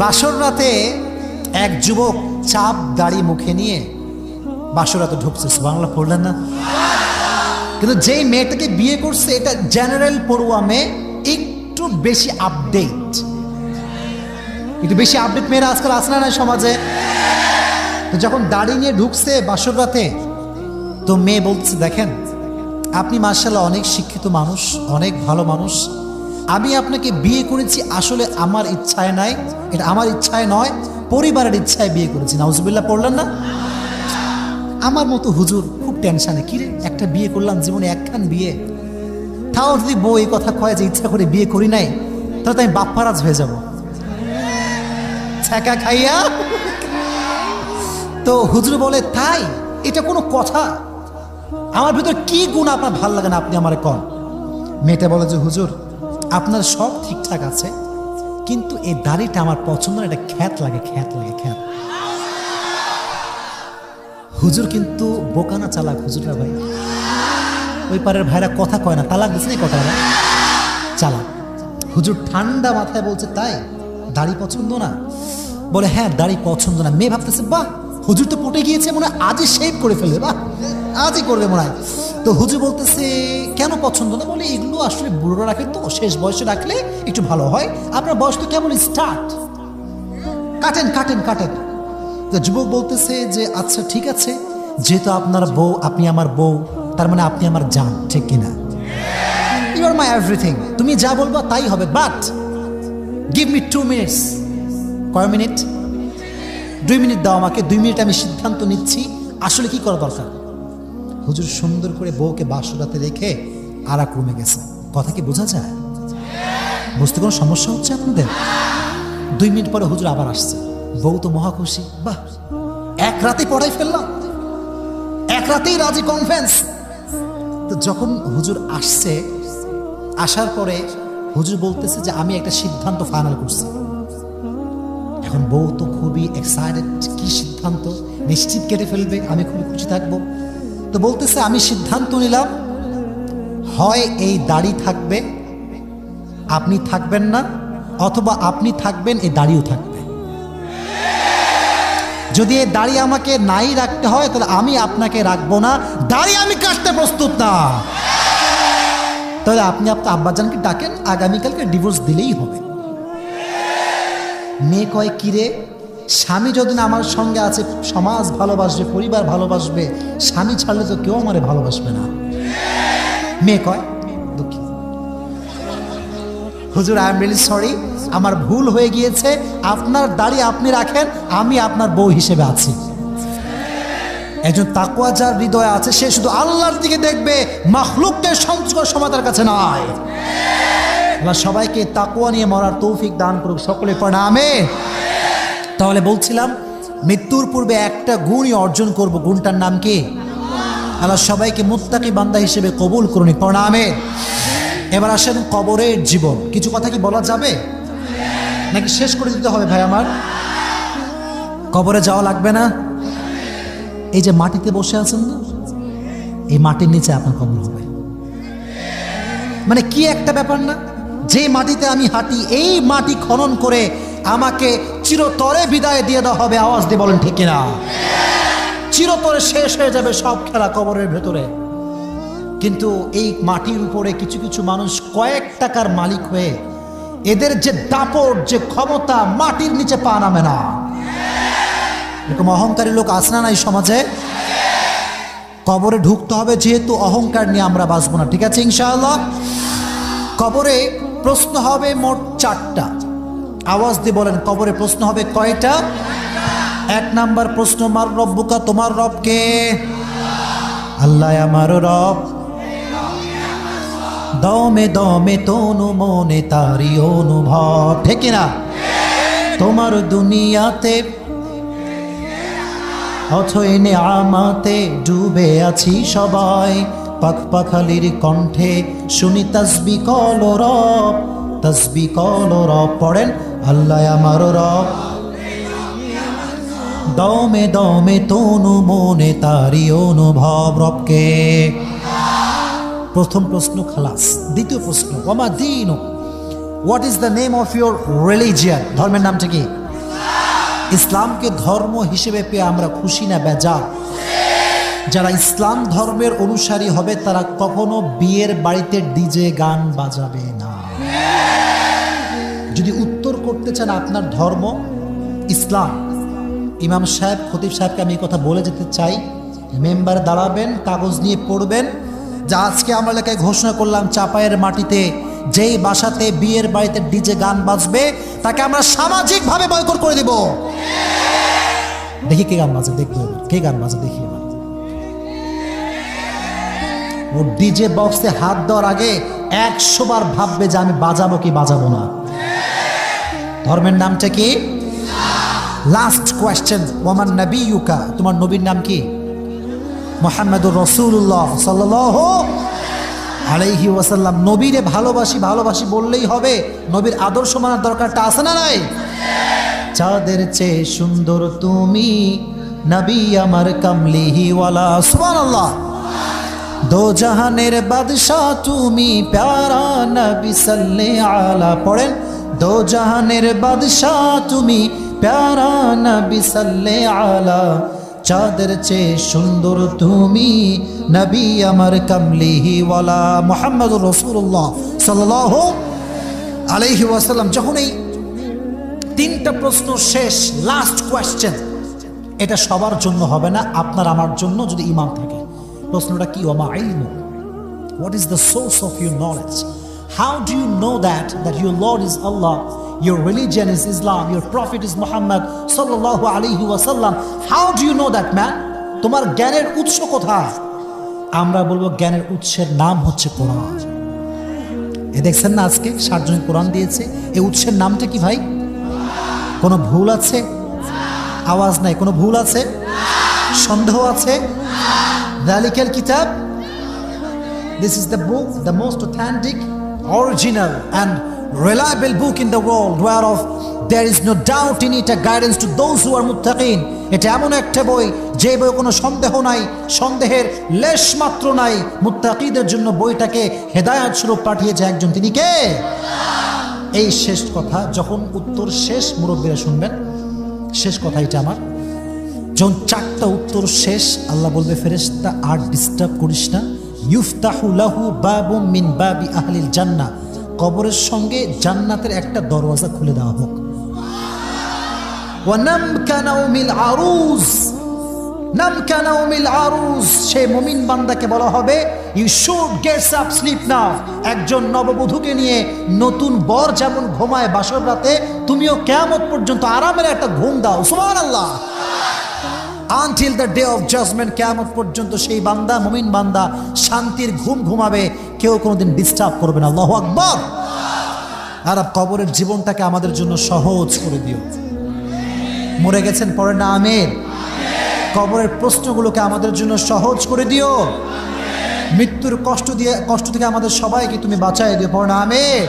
বাসর রাতে এক যুবক চাপ দাড়ি মুখে নিয়ে বাসর রাতে ঢুকছে। বাংলা পড়লেন না? কিন্তু যেই মেয়েটাকে বিয়ে করছে, এটা জেনারেল পড়ুয়া মেয়ে, একটু বেশি আপডেট একটু বেশি আপডেট মেয়েরা আজকাল আসে না সমাজে? তো যখন দাড়ি নিয়ে ঢুকছে বাসর রাতে, তো মেয়ে বলছে, দেখেন, আপনি মার্শাল্লাহ অনেক শিক্ষিত মানুষ, অনেক ভালো মানুষ আমি আপনাকে বিয়ে করেছি, আসলে আমার ইচ্ছায় নাই। এটা আমার ইচ্ছায় নয়, পরিবারের ইচ্ছায় বিয়ে করেছি। নাউজুবিল্লাহ, পড়লেন না? আমার মতো হুজুর খুব টেনশানে। কিরে একটা বিয়ে করলাম জীবনে একখান বিয়ে? তাও যদি বউ এই কথা কয় যে ইচ্ছা করে বিয়ে করি নাই, তাহলে তো আমি বাপ্পারাজ হয়ে যাব। ছ্যাঁকা খাইয়া? তো হুজুর বলে, তাই? এটা কোনো কথা? আমার ভিতর কি গুণ আপনার ভালো লাগে না আপনি আমার কন? মেয়েটা বলে যে, হুজুর আপনার সব ঠিকঠাক আছে, কিন্তু এই দাড়িটা আমার পছন্দ না এটা খ্যাত লাগে খ্যাত লাগে, খ্যাত। হুজুর কিন্তু বোকানা চালাক হুজুররা ভাই? ওই পারের ভাইরা কথা কয় না, তালাক দিচ্ছে না কটা চালাক। হুজুর ঠান্ডা মাথায় বলছে, তাই? দাড়ি পছন্দ না? বলে হ্যাঁ দাড়ি পছন্দ না। মেয়ে ভাবতেছে, বাহ, হুজুর তো পটে গিয়েছে, মনে হয় আজই শেভ করে ফেলবে, বাহ, আজই করবে মনে হয়। তো হুজু বলতেছে, কেন পছন্দ না? বলে, এগুলো আসলে বুড়োরা রাখে তো, শেষ বয়সে রাখলে একটু ভালো হয়। আপনার বয়স তো কেমন স্টার্ট কাটেন কাটেন কাটেন। তো যুবক বলতেছে যে আচ্ছা ঠিক আছে। যেহেতু আপনার বউ, আপনি আমার বউ, তার মানে আপনি আমার যান ঠিক কিনা? ইউ আর মাই এভরিথিং তুমি যা বলবা তাই হবে but give me two minutes কয় মিনিট? দুই মিনিট দাও আমাকে, দুই মিনিট আমি সিদ্ধান্ত নিচ্ছি। আসলে কি করা দরকার? হুজুর সুন্দর করে বউকে বাসরাতে রেখে আর কমে গেছে। কথা কি বোঝা যায়? বুঝতে কোনো সমস্যা হচ্ছে আপনাদের? দুই মিনিট পরে হুজুর আবার আসছে। বউ তো মহা খুশি। বাহ! এক রাতে পড়াই ফেললাম। এক রাতেই রাজি কনফারেন্স তো যখন হুজুর আসছে, আসার পরে হুজুর বলতেছে যে আমি একটা সিদ্ধান্ত ফাইনাল করছি। এখন বউ তো খুবই এক্সাইটেড কি সিদ্ধান্ত? নিশ্চিত কেটে ফেলবে। আমি খুবই খুশি থাকব। তো বলতেছে, আমি সিদ্ধান্ত নিলাম, হয় এই দাড়ি থাকবে, আপনি থাকবেন না, অথবা আপনি থাকবেন, এই দাড়িও থাকবে। যদি এই দাড়ি আমাকে নাই রাখতে হয়, তাহলে আমি আপনাকে রাখব না। দাড়ি আমি কাটতে প্রস্তুত না। তাহলে আপনি আপনার আব্বাজানকে ডাকেন, আগামীকালকে ডিভোর্স দিলেই হবে। মেয়ে কয় কিরে স্বামী যদি না আমার সঙ্গে আছে, সমাজ ভালোবাসবে, পরিবার ভালোবাসবে, স্বামী ছাড়লে তো কেউ আমারে ভালোবাসবে না। মেয়ে কয়? দুঃখিত। হুজুর আই এম রিয়েলি সরি আমার ভুল হয়ে গিয়েছে, আপনার দাড়ি আপনি রাখেন, আমি আপনার বউ হিসেবে আছি। একজন তাকুয়া যার হৃদয় আছে, সে শুধু আল্লাহর দিকে দেখবে মাখলুককে সংস্কার সময় তার কাছে নয়। আল্লাহ সবাইকে তাকুয়া নিয়ে মরার তৌফিক দান করুক, সকলে প্রণামে তাহলে বলছিলাম, মৃত্যুর পূর্বে একটা গুণই অর্জন করব, গুণটার নাম কি? আল্লাহ সবাইকে মুত্তাকি বান্দা হিসেবে কবুল করুন প্রণামে এবার আসেন কবরের জীবন। কিছু কথা কি বলা যাবে? নাকি শেষ করে দিতে হবে ভাই আমার? কবরে যাওয়া লাগবে না? এই যে মাটিতে বসে আছেন না, এই মাটির নিচে আপনার কবর হবে। মানে কি একটা ব্যাপার না? যে মাটিতে আমি হাঁটি, এই মাটি খনন করে আমাকে চিরতরে বিদায় দিয়ে দেওয়া হবে। আওয়াজ দিয়ে বলেন, ঠিক কিনা? চিরতরে শেষ হয়ে যাবে সব খেলা কবরের ভেতরে। কিন্তু এই মাটির উপরে কিছু কিছু মানুষ কয়েক টাকার মালিক হয়ে এদের যে দাপট, যে ক্ষমতা মাটির নিচে পা নামে না। এরকম অহংকারী লোক আসে না এই সমাজে? কবরে ঢুকতে হবে যেহেতু অহংকার নিয়ে আমরা বাঁচবো না। ঠিক আছে, ইনশাআল্লাহ? কবরে প্রশ্ন হবে মোট চারটা। আওয়াজ দিয়ে বলেন, কবরে প্রশ্ন হবে কয়টা? এক নাম্বার প্রশ্ন, মার রব্বুকা, তোমার রবকে? আল্লাহ আমার রব। দমে দমে তনু মনে তারি অনুভব। ঠিক না? তোমার দুনিয়াতে, অথই আমাতে ডুবে আছি সবাই। পাখ পাখালির কণ্ঠে শুনি তসবি কল রব, তসবি কল রব। পড়েন আল্লাহ আমার রব। দমে দমে তনু মনে তারি অনুভব রবকে। প্রথম প্রশ্ন খালাস, দ্বিতীয় প্রশ্ন ওমা দিন? What is the name of your religion ধর্মের নামটা কি? ইসলামকে ধর্ম হিসেবে পেয়ে আমরা খুশি না বেজা যারা ইসলাম ধর্মের অনুসারী হবে, তারা কখনো বিয়ের বাড়িতে ডিজে গান বাজাবে না। করতে চান আপনার ধর্ম? ইসলাম। ইমাম সাহেব, খতিব সাহেবকে আমি এই কথা বলে যেতে চাই। মেম্বার দাঁড়াবেন, কাগজ নিয়ে পড়বেন। যে আজকে আমরা এলাকায় ঘোষণা করলাম, চাপায়ের মাটিতে যেই বাসাতে বিয়ের বাড়িতে ডিজে গান বাজবে, তাকে আমরা সামাজিকভাবে বয়কট করে দেব। দেখি কে গান বাজে, দেখব। কে গান বাজে, দেখি ও ডিজে বক্সে হাত দেওয়ার আগে একশো বার ভাববে যে আমি বাজাবো কি বাজাবো না। ধর্মের নামটা কি? লাস্ট কোয়েশ্চেন ওমান নবী ইউকা তোমার নবীর নাম কি? মোহাম্মদুর রসুল্লাহ সাল্লাহ আলাইহি ওয়াসাল্লাম। নবীরে ভালোবাসি ভালোবাসি বললেই হবে। নবীর আদর্শ মানার দরকারটা আছে না নাই? চাঁদের চেয়ে সুন্দর তুমি নবী আমার কামলিহিওয়ালা সুবহানাল্লাহ। দো জাহানের বাদশাহ তুমি প্যারা নবী সাল্লে আলা। পড়েন। দো জাহানের বাদশাহ, তুমি প্যারা নবী সাল্লে আলা। চাঁদের চেয়ে সুন্দর তুমি নবী আমার কামলিহি ওয়ালা মোহাম্মদ রসুল্লাহ সাল্লাহ আলাইহি ওয়াসাল্লাম। যখন এই তিনটা প্রশ্ন শেষ লাস্ট কোয়েশ্চেন এটা সবার জন্য হবে না, আপনার আমার জন্য যদি ইমান থাকে। প্রশ্নটা কি ওমা ইলমু What is the source of your knowledge? How do you know that that your Lord is Allah, your religion is Islam, your prophet is Muhammad sallallahu alaihi wasallam? How do you know that man? তোমার জ্ঞানের উৎস কোথায় আমরা বলব জ্ঞানের উৎসের নাম হচ্ছে কোরআন এ দেখছেন না আজকে ষাটজন কোরআন দিয়েছে এই উৎসের নামটা কি ভাই কোনো ভুল আছে আওয়াজ নাই কোনো ভুল আছে সন্দেহ আছে দালিকেল কিতাব This is the book, the most authentic, original, and reliable book in the world, whereof there is no doubt in it a guidance to those who are muttaqin. এটা এমন একটা বই যে বই কোনো সন্দেহ নাই সন্দেহের লেশ মাত্র নাই। মুত্তাকিদের জন্য বইটাকে হেদায়াত স্বরূপ পাঠিয়েছে একজন। তিনি কে? এই শেষ কথা যখন উত্তর শেষ মুরব্বীরা শুনবেন। শেষ কথা এটা আমার। যখন চারটা উত্তর শেষ আল্লাহ বলবে ফেরেশতা আর ডিস্টার্ব করিস না। ইউফতাহু লাহু বাবু মিন বাবি আহলিল জান্না কবরের সঙ্গে জান্নাতের একটা দরওয়াজা খুলে দেওয়া হোক। সেই মুমিন বান্দাকে বলা হবে you should gets up sleep now একজন নববধূকে নিয়ে নতুন বর যেমন ঘুমায় বাসর রাতে, তুমিও কেমন পর্যন্ত আরামের একটা ঘুম দাও। সুবহানাল্লাহ। Until the day of judgement কেমন পর্যন্ত সেই বান্দা, মুমিন বান্দা শান্তির ঘুম ঘুমাবে। কেউ কোনোদিন ডিস্টার্ব করবে না। আল্লাহ আকবর। আর কবরের জীবনটাকে আমাদের জন্য সহজ করে দিও। মরে গেছেন পরে না আমের কবরের প্রশ্নগুলোকে আমাদের জন্য সহজ করে দিও। মৃত্যুর কষ্ট দিয়ে, কষ্ট থেকে আমাদের সবাইকে তুমি বাঁচাই দিও পরে না আমের